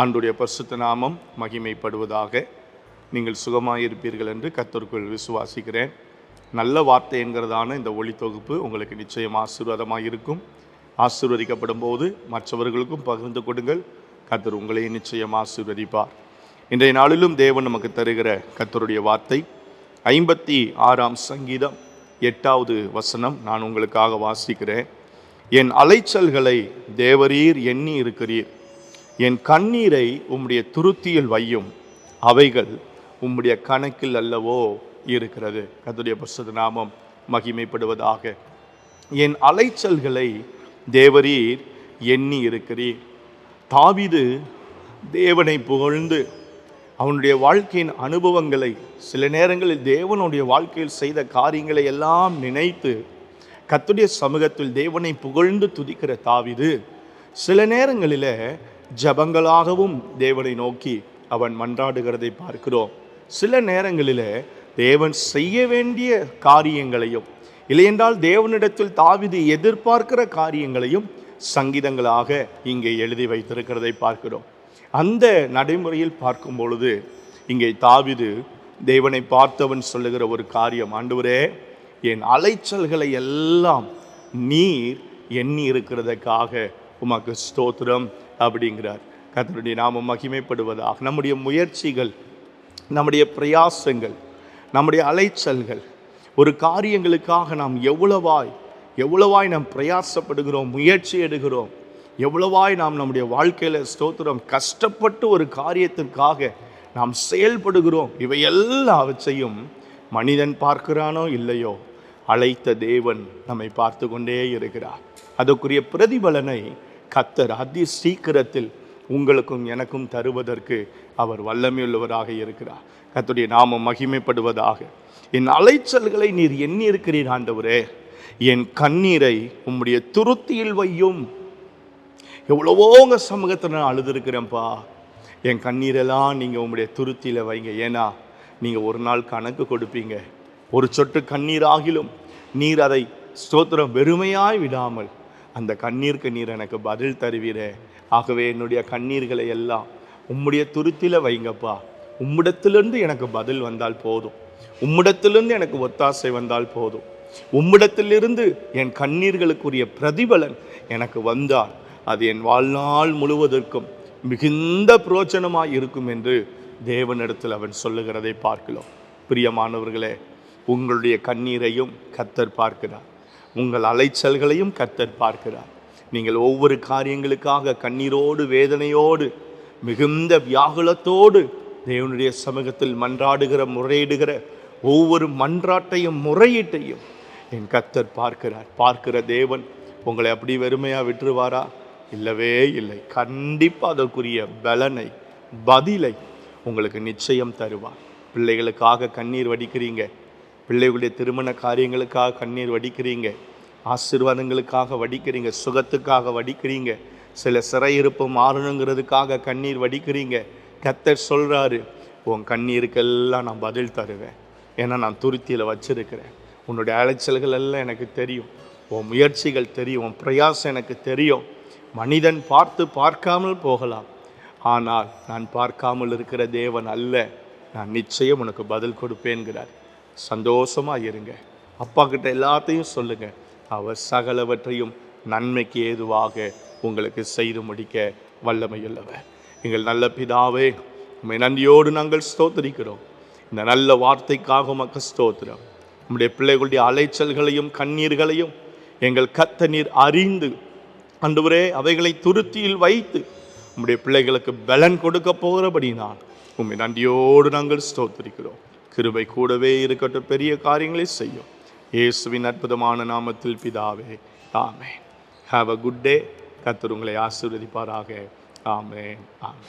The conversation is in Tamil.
ஆண்டுடைய பரிசுத்த நாமம் மகிமைப்படுவதாக நீங்கள் சுகமாயிருப்பீர்கள் என்று கத்தருக்குள் விசுவாசிக்கிறேன். நல்ல வார்த்தை என்கிறதான இந்த ஒளி தொகுப்பு உங்களுக்கு நிச்சயம் ஆசீர்வாதமாக இருக்கும் ஆசீர்வதிக்கப்படும் போது மற்றவர்களுக்கும் பகிர்ந்து கொடுங்கள். கத்தர் உங்களையும் நிச்சயம் ஆசீர்வதிப்பார். இன்றைய நாளிலும் தேவன் நமக்கு தருகிற கத்தருடைய வார்த்தை. ஐம்பத்தி ஆறாம் சங்கீதம் எட்டாவது வசனம் நான் உங்களுக்காக வாசிக்கிறேன். என் அலைச்சல்களை தேவரீர் எண்ணி இருக்கிறீர். என் கண்ணீரை உம்முடைய துருத்தியில் வையும் அவைகள் உம்முடைய கணக்கில் அல்லவோ இருக்கிறது. கத்துடைய பரிசுத்த நாமம் மகிமைப்படுவதாக. என் அலைச்சல்களை தேவரீர் எண்ணி இருக்கிறீர். தாவிது தேவனை புகழ்ந்து அவனுடைய வாழ்க்கையின் அனுபவங்களை சில நேரங்களில் தேவனுடைய வாழ்க்கையில் செய்த காரியங்களை எல்லாம் நினைத்து கத்துடைய சமூகத்தில் தேவனை புகழ்ந்து துதிக்கிற தாவீது சில நேரங்களில் ஜபங்களாகவும் தேவனை நோக்கி அவன் மன்றாடுகிறதை பார்க்கிறோம். சில நேரங்களில் தேவன் செய்ய வேண்டிய காரியங்களையும் இல்லையென்றால் தேவனிடத்தில் தாவிது எதிர்பார்க்கிற காரியங்களையும் சங்கீதங்களாக இங்கே எழுதி வைத்திருக்கிறதை பார்க்கிறோம். அந்த நடைமுறையில் பார்க்கும் பொழுது இங்கே தாவிது தேவனை பார்த்தவன் சொல்லுகிற ஒரு காரியம் ஆண்டவரே என் அலைச்சல்களை எல்லாம் நீர் எண்ணி இருக்கிறதுக்காக உமக்கு ஸ்தோத்திரம் அப்படிங்கிறார். கத்தருடைய நாமம் மகிமைப்படுவதாக. நம்முடைய முயற்சிகள் நம்முடைய பிரயாசங்கள் நம்முடைய அலைச்சல்கள் ஒரு காரியங்களுக்காக நாம் எவ்வளவாய் எவ்வளவாய் நாம் பிரயாசப்படுகிறோம் முயற்சி எடுக்கிறோம் எவ்வளவாய் நாம் நம்முடைய வாழ்க்கையில் ஸ்தோத்திரம் கஷ்டப்பட்டு ஒரு காரியத்திற்காக நாம் செயல்படுகிறோம் இவை எல்லாவற்றையும் மனிதன் பார்க்கிறானோ இல்லையோ அழைத்த தேவன் நம்மை பார்த்து கொண்டே இருக்கிறார். அதற்குரிய பிரதிபலனை கத்தர் அதி சீக்கிரத்தில் உங்களுக்கும் எனக்கும் தருவதற்கு அவர் வல்லமையுள்ளவராக இருக்கிறார். கத்துடைய நாமம் மகிமைப்படுவதாக. என் அலைச்சல்களை நீர் எண்ணி இருக்கிறீர் ஆண்டவரே. என் கண்ணீரை உம்முடைய துருத்தியில் வையும். எவ்வளவோங்க சமூகத்தில் நான் அழுதுருக்கிறேன்ப்பா. என் கண்ணீரெல்லாம் நீங்கள் உங்களுடைய துருத்தியில் வைங்க. ஏன்னா நீங்கள் ஒரு நாள் கணக்கு கொடுப்பீங்க. ஒரு சொட்டு கண்ணீர் ஆகிலும் நீர் அதை ஸ்தோத்திரம் வெறுமையாய் விடாமல் அந்த கண்ணீருக்கு நீர் எனக்கு பதில் தருவீரே. ஆகவே என்னுடைய கண்ணீர்களை எல்லாம் உம்முடைய துருத்தில வைங்கப்பா. உம்மிடத்திலிருந்து எனக்கு பதில் வந்தால் போதும். உம்மிடத்திலிருந்து எனக்கு ஒத்தாசை வந்தால் போதும். உம்மிடத்திலிருந்து என் கண்ணீர்களுக்குரிய பிரதிபலன் எனக்கு வந்தால் அது என் வாழ்நாள் முழுவதற்கும் மிகுந்த புரோச்சனமாக இருக்கும் என்று தேவனிடத்தில் அவன் சொல்லுகிறதை பார்க்கிறோம். பிரியமானவர்களே உங்களுடைய கண்ணீரையும் கத்தர் பார்க்கிறார். உங்கள் அலைச்சல்களையும் கத்தர் பார்க்கிறார். நீங்கள் ஒவ்வொரு காரியங்களுக்காக கண்ணீரோடு வேதனையோடு மிகுந்த வியாகுலத்தோடு தேவனுடைய சமூகத்தில் மன்றாடுகிற முறையிடுகிற ஒவ்வொரு மன்றாட்டையும் முறையீட்டையும் என் கத்தர் பார்க்கிறார். பார்க்கிற தேவன் உங்களை அப்படி வெறுமையாக விட்டுருவாரா? இல்லவே இல்லை. கண்டிப்பாக அதற்குரிய பலனை பதிலை உங்களுக்கு நிச்சயம் தருவார். பிள்ளைகளுக்காக கண்ணீர் வடிக்கிறீங்க. பிள்ளைகளுடைய திருமண காரியங்களுக்காக கண்ணீர் வடிக்கிறீங்க. ஆசீர்வாதங்களுக்காக வடிக்கிறீங்க. சுகத்துக்காக வடிக்கிறீங்க. சில சிறையிருப்பு மாறணுங்கிறதுக்காக கண்ணீர் வடிக்கிறீங்க. கத்தர் சொல்கிறாரு உன் கண்ணீருக்கெல்லாம் நான் பதில் தருவேன். ஏன்னா நான் துருத்தியில் வச்சுருக்கிறேன். உன்னுடைய அலைச்சல்கள் எல்லாம் எனக்கு தெரியும். உன் முயற்சிகள் தெரியும். உன் பிரயாசம் எனக்கு தெரியும். மனிதன் பார்த்து பார்க்காமல் போகலாம். ஆனால் நான் பார்க்காமல் இருக்கிற தேவன் அல்ல. நான் நிச்சயம் உனக்கு பதில் கொடுப்பேன்கிறார். சந்தோஷமாக இருங்க அப்பா கிட்ட எல்லாத்தையும் சொல்லுங்கள் அவர் சகலவற்றையும் நன்மைக்கு ஏதுவாக உங்களுக்கு செய்து முடிக்க வல்லமையுள்ளவர். எங்கள் நல்ல பிதாவே உண்மை நன்றியோடு நாங்கள் ஸ்தோத்திரிக்கிறோம். இந்த நல்ல வார்த்தைக்காக உமக்கு ஸ்தோத்திரம். நம்முடைய பிள்ளைகளுடைய அலைச்சல்களையும் கண்ணீர்களையும் எங்கள் கத்த நீர் அறிந்து அன்றுவரே அவைகளை துருத்தியில் வைத்து நம்முடைய பிள்ளைகளுக்கு பலன் கொடுக்க போகிறபடி நான் உம்மை நன்றியோடு நாங்கள் ஸ்தோத்திரிக்கிறோம். கிருபை கூடவே இருக்கட்டும். பெரிய காரியங்களை செய்யும். இயேசுவின் அற்புதமான நாமத்தில் பிதாவே ஆமே ஹாவ் அ குட் டே கத்தர் உங்களை ஆசீர்வதிப்பாராக. ஆமே ஆமே